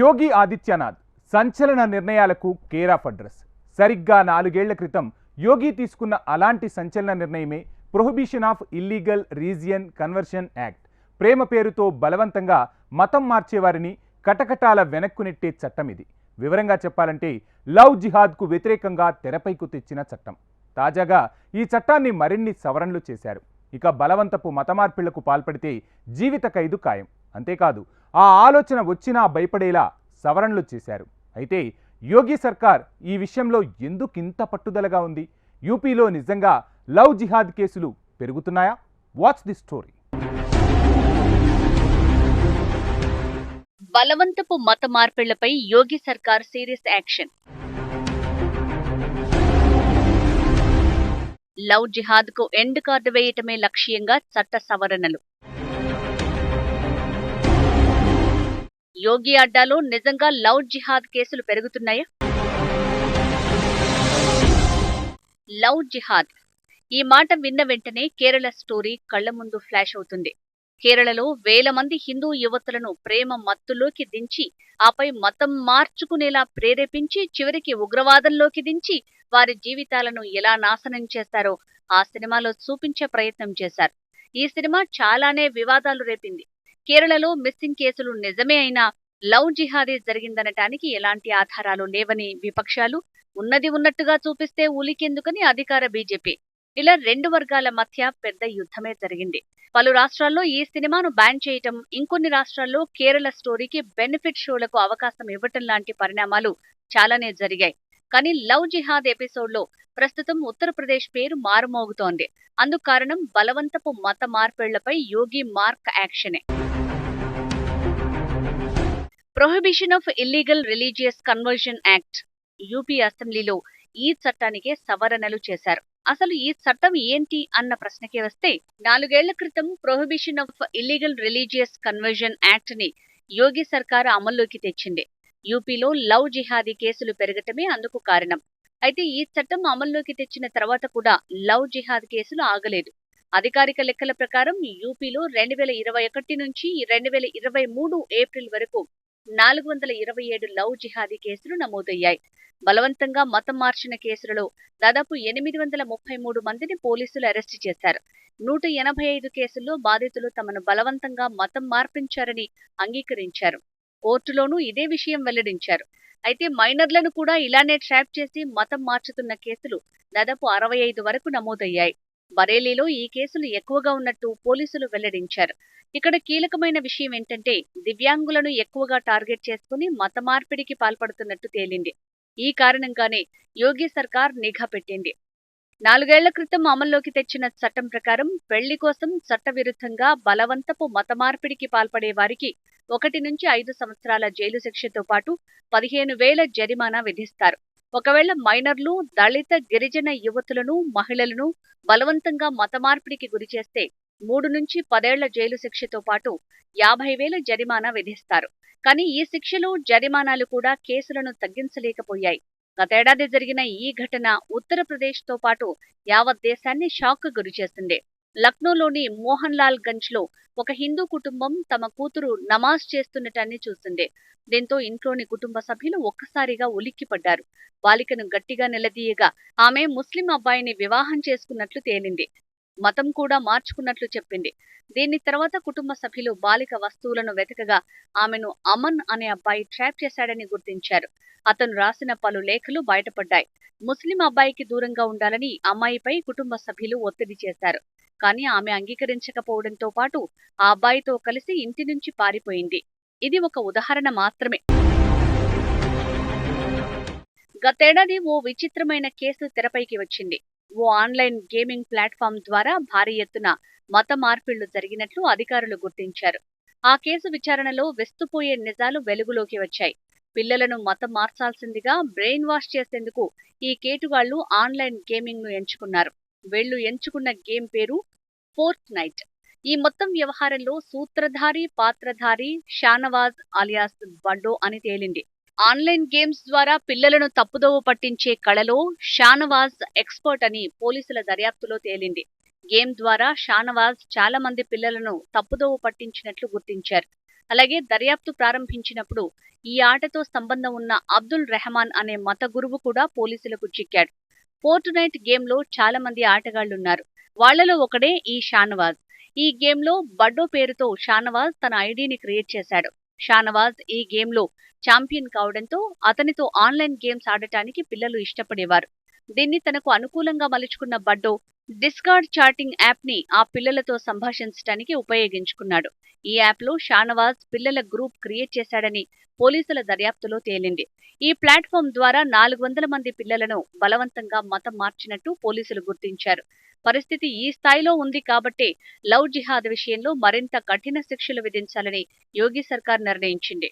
యోగి ఆదిత్యనాథ్ సంచలన నిర్ణయాలకు care of address. సరిగ్గా నాలుగేళ్ళ క్రితం యోగి తీసుకున్న అలాంటి సంచలన నిర్ణయమే prohibition of illegal religious conversion act. ప్రేమ పేరుతో బలవంతంగా మతం మార్చేవారిని కటకటాల వెనక్కు నెట్టే చట్టం ఇది. వివరంగా చెప్పాలంటే లవ్ జిహాద్కు వ్యతిరేకంగా తెరపైకు తెచ్చిన చట్టం. తాజాగా ఈ చట్టాన్ని మరిన్ని సవరణలు చేశారు. ఇక బలవంతపు మతమార్పిళ్ళకు పాల్పడితే జీవిత ఖైదు ఖాయం. అంతేకాదు ఆ ఆలోచన వచ్చినా భయపడేలా సవరణలు చేశారు. అయితే యోగి సర్కార్ ఈ విషయంలో ఎందుకింత పట్టుదలగా ఉంది? యూపీలో నిజంగా లవ్ జిహాద్ కేసులు పెరుగుతున్నాయా? వాట్స్ ది స్టోరీ బలవంతపు మత మార్పిళ్ళపై యోగి సర్కార్ సీరియస్ యాక్షన్. లవ్ జిహాద్కు ఎండ్ కార్డు వేయటమే లక్ష్యంగా చట్ట సవరణలు. యోగి అడ్డాలో నిజంగా లవ్ జిహాద్ కేసులు పెరుగుతున్నాయా? లవ్ జిహాద్. ఈ మాట విన్న వెంటనే కేరళ స్టోరీ కళ్ళ ముందు ఫ్లాష్ అవుతుంది. కేరళలో వేల మంది హిందూ యువతులను ప్రేమ మత్తులోకి దించి ఆపై మతం మార్చుకునేలా ప్రేరేపించి చివరికి ఉగ్రవాదంలోకి దించి వారి జీవితాలను ఎలా నాశనం చేస్తారో ఆ సినిమాలో చూపించే ప్రయత్నం చేశారు. ఈ సినిమా చాలానే వివాదాలు రేపింది. కేరళలో మిస్సింగ్ కేసులు నిజమే అయినా లవ్ జిహాదీ జరిగిందనటానికి ఎలాంటి ఆధారాలు లేవని విపక్షాలు ఉన్నది ఉన్నట్టుగా చూపిస్తే ఉలికెందుకని అధికార బీజేపీ. ఇలా రెండు వర్గాల మధ్య పెద్ద యుద్ధమే జరిగింది. పలు రాష్ట్రాల్లో ఈ సినిమాను బ్యాన్ చేయటం ఇంకొన్ని రాష్ట్రాల్లో కేరళ స్టోరీకి బెనిఫిట్ షోలకు అవకాశం ఇవ్వటం లాంటి పరిణామాలు చాలానే జరిగాయి. కానీ లవ్ జిహాద్ ఎపిసోడ్లో ప్రస్తుతం ఉత్తరప్రదేశ్ పేరు మారుమోగుతోంది. అందుకు కారణం బలవంతపు మత మార్పిళ్ళపై Yogi mark యాక్షనే. Prohibition of illegal religious conversion act UP అసెంబ్లీలో ఈ చట్టానికే సవరణలు చేశారు. అసలు ఈ చట్టం ఏంటి అన్న ప్రశ్నకి వస్తే నాలుగేళ్ళ క్రితం prohibition of illegal religious conversion యాక్ట్ని Yogi సర్కార్ అమల్లోకి తెచ్చింది. యూపీలో లవ్ జిహాదీ కేసులు పెరగటమే అందుకు కారణం. అయితే ఈ చట్టం అమల్లోకి తెచ్చిన తర్వాత కూడా లవ్ జిహాద్ కేసులు ఆగలేదు. అధికారిక లెక్కల ప్రకారం యూపీలో రెండు వేల ఇరవై ఒకటి నుంచి రెండు వేల ఇరవై మూడు ఏప్రిల్ వరకు నాలుగు వందల ఇరవై ఏడు లవ్ జిహాదీ కేసులు నమోదయ్యాయి. బలవంతంగా మతం మార్చిన కేసులలో దాదాపు ఎనిమిది వందల ముప్పై మూడు మందిని పోలీసులు అరెస్టు చేశారు. నూట ఎనభై ఐదు కేసుల్లో బాధితులు తమను బలవంతంగా మతం మార్పించారని అంగీకరించారు. కోర్టులోనూ ఇదే విషయం వెల్లడించారు. అయితే మైనర్లను కూడా ఇలానే ట్రాప్ చేసి మతం మార్చుతున్న కేసులు దాదాపు అరవై ఐదు వరకు నమోదయ్యాయి. బరేలీలో ఈ కేసులు ఎక్కువగా ఉన్నట్టు పోలీసులు వెల్లడించారు. ఇక్కడ కీలకమైన విషయం ఏంటంటే దివ్యాంగులను ఎక్కువగా టార్గెట్ చేసుకుని మత మార్పిడికి పాల్పడుతున్నట్టు తేలింది. ఈ కారణంగానే యోగి సర్కార్ నిఘా పెట్టింది. నాలుగేళ్ళ క్రితం అమల్లోకి తెచ్చిన చట్టం ప్రకారం పెళ్ళి కోసం చట్టవిరుద్ధంగా బలవంతపు మత మార్పిడికి పాల్పడే వారికి ఒకటి నుంచి ఐదు సంవత్సరాల జైలు శిక్షతో పాటు పదిహేను వేల జరిమానా విధిస్తారు. ఒకవేళ మైనర్లు దళిత గిరిజన యువతులను మహిళలను బలవంతంగా మతమార్పిడికి గురిచేస్తే గురి చేస్తే మూడు నుంచి పదేళ్ళ జైలు శిక్షతో పాటు యాభై వేల జరిమానా విధిస్తారు. కానీ ఈ శిక్షలు జరిమానాలు కూడా కేసులను తగ్గించలేకపోయాయి. గతేడాది జరిగిన ఈ ఘటన ఉత్తరప్రదేశ్తో పాటు యావత్ దేశాన్ని షాక్ గురి లక్నోలోని మోహన్ లాల్ గంజ్లో ఒక హిందూ కుటుంబం తమ కూతురు నమాజ్ చేస్తున్నటాన్ని చూసింది దీంతో ఇంట్లోని కుటుంబ సభ్యులు ఒక్కసారిగా ఉలిక్కిపడ్డారు. బాలికను గట్టిగా నిలదీయగా ఆమె ముస్లిం అబ్బాయిని వివాహం చేసుకున్నట్లు తేలింది. మతం కూడా మార్చుకున్నట్లు చెప్పింది. దీని తర్వాత కుటుంబ సభ్యులు బాలిక వస్తువులను వెతకగా ఆమెను అమన్ అనే అబ్బాయి ట్రాప్ చేశాడని గుర్తించారు. అతను రాసిన పలు లేఖలు బయటపడ్డాయి. ముస్లిం అబ్బాయికి దూరంగా ఉండాలని అమ్మాయిపై కుటుంబ సభ్యులు ఒత్తిడి చేశారు. కానీ ఆమె అంగీకరించకపోవడంతో పాటు ఆ అబ్బాయితో కలిసి ఇంటి నుంచి పారిపోయింది. ఇది ఒక ఉదాహరణ మాత్రమే. గతేడాది ఓ విచిత్రమైన కేసు తెరపైకి వచ్చింది. ఓ ఆన్లైన్ గేమింగ్ ప్లాట్ఫామ్ ద్వారా భారీ ఎత్తున మత మార్పిళ్ళు జరిగినట్లు అధికారులు గుర్తించారు. ఆ కేసు విచారణలో వెస్తుపోయే నిజాలు వెలుగులోకి వచ్చాయి. పిల్లలను మతం మార్చాల్సిందిగా బ్రెయిన్ వాష్ చేసేందుకు ఈ కేటుగాళ్ళు ఆన్లైన్ గేమింగ్ను ఎంచుకున్నారు. వీళ్ళు ఎంచుకున్న గేమ్ పేరు ఫోర్త్ నైట్ ఈ మొత్తం వ్యవహారంలో సూత్రధారి పాత్రధారి షానవాజ్ అలియాస్ బండో అని తేలింది. ఆన్లైన్ గేమ్స్ ద్వారా పిల్లలను తప్పుదోవ పట్టించే కళలో షానవాజ్ ఎక్స్పర్ట్ అని పోలీసుల దర్యాప్తులో తేలింది. గేమ్ ద్వారా షానవాజ్ చాలా మంది పిల్లలను తప్పుదోవ పట్టించినట్లు గుర్తించారు. అలాగే దర్యాప్తు ప్రారంభించినప్పుడు ఈ ఆటతో సంబంధం ఉన్న అబ్దుల్ రెహమాన్ అనే మత గురువు కూడా పోలీసులకు చిక్కాడు. ఫోర్ట్ నైట్ గేమ్లో చాలా మంది ఆటగాళ్ళున్నారు వాళ్ళలో ఒకడే ఈ షానవాజ్. ఈ గేమ్లో బడ్డో పేరుతో షానవాజ్ తన ఐడిని క్రియేట్ చేశాడు. షానవాజ్ ఈ గేమ్లో ఛాంపియన్ కావడంతో అతనితో ఆన్లైన్ గేమ్స్ ఆడటానికి పిల్లలు ఇష్టపడేవారు. దీన్ని తనకు అనుకూలంగా మలుచుకున్న బడ్డో డిస్కార్డ్ చాటింగ్ యాప్ని ఆ పిల్లలతో సంభాషించడానికి ఉపయోగించుకున్నాడు. ఈ యాప్లో షానవాజ్ పిల్లల గ్రూప్ క్రియేట్ చేశాడని పోలీసుల దర్యాప్తులో తేలింది. ఈ ప్లాట్ఫామ్ ద్వారా నాలుగు వందల మంది పిల్లలను బలవంతంగా మతం మార్చినట్టు పోలీసులు గుర్తించారు. పరిస్థితి ఈ స్థాయిలో ఉంది కాబట్టే లవ్ జిహాద్ విషయంలో మరింత కఠిన శిక్షలు విధించాలని యోగి సర్కార్ నిర్ణయించింది.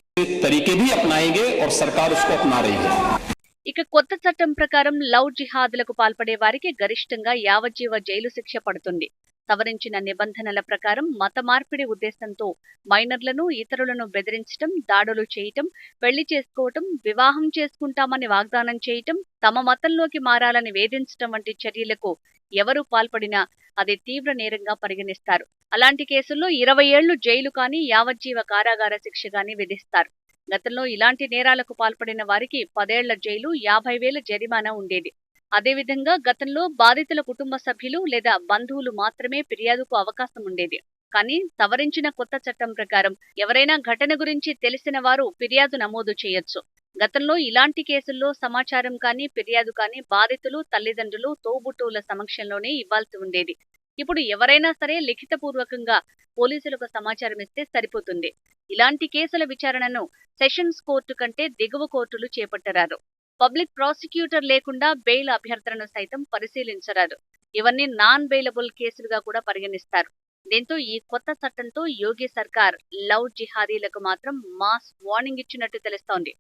ఇక కొత్త చట్టం ప్రకారం లవ్ జిహాదులకు పాల్పడే వారికి గరిష్టంగా యావజ్జీవ జైలు శిక్ష పడుతుంది. సవరించిన నిబంధనల ప్రకారం మత మార్పిడి ఉద్దేశంతో మైనర్లను ఇతరులను బెదిరించటం దాడులు చేయటం పెళ్ళి చేసుకోవటం వివాహం చేసుకుంటామని వాగ్దానం చేయటం తమ మతంలోకి మారాలని వేధించటం వంటి చర్యలకు ఎవరు పాల్పడినా అది తీవ్ర నేరంగా పరిగణిస్తారు. అలాంటి కేసుల్లో ఇరవై ఏళ్ళు జైలు కానీ యావజ్జీవ కారాగార శిక్ష కానీ విధిస్తారు. గతంలో ఇలాంటి నేరాలకు పాల్పడిన వారికి పదేళ్ళ జైలు యాభై వేల జరిమానా ఉండేది. అదేవిధంగా గతంలో బాధితుల కుటుంబ సభ్యులు లేదా బంధువులు మాత్రమే ఫిర్యాదుకు అవకాశం ఉండేది. కానీ సవరించిన కొత్త చట్టం ప్రకారం ఎవరైనా ఘటన గురించి తెలిసిన వారు ఫిర్యాదు నమోదు చేయొచ్చు. గతంలో ఇలాంటి కేసుల్లో సమాచారం కానీ ఫిర్యాదు కానీ బాధితులు తల్లిదండ్రులు తోబుట్టువుల సమక్షంలోనే ఇవ్వాల్సి ఉండేది. ఇప్పుడు ఎవరైనా సరే లిఖితపూర్వకంగా పోలీసులకు సమాచారం ఇస్తే సరిపోతుంది. ఇలాంటి కేసుల విచారణను సెషన్స్ కోర్టు కంటే దిగువ కోర్టులు చేపట్టరారు పబ్లిక్ ప్రాసిక్యూటర్ లేకుండా బెయిల్ అభ్యర్థనను సైతం పరిశీలించరాదు. ఇవన్నీ నాన్ బెయిలబుల్ కేసులుగా కూడా పరిగణిస్తారు. దీంతో ఈ కొత్త చట్టంతో యోగి సర్కార్ లవ్ జిహాదీలకు మాత్రం మాస్ వార్నింగ్ ఇచ్చినట్టు తెలుస్తోంది.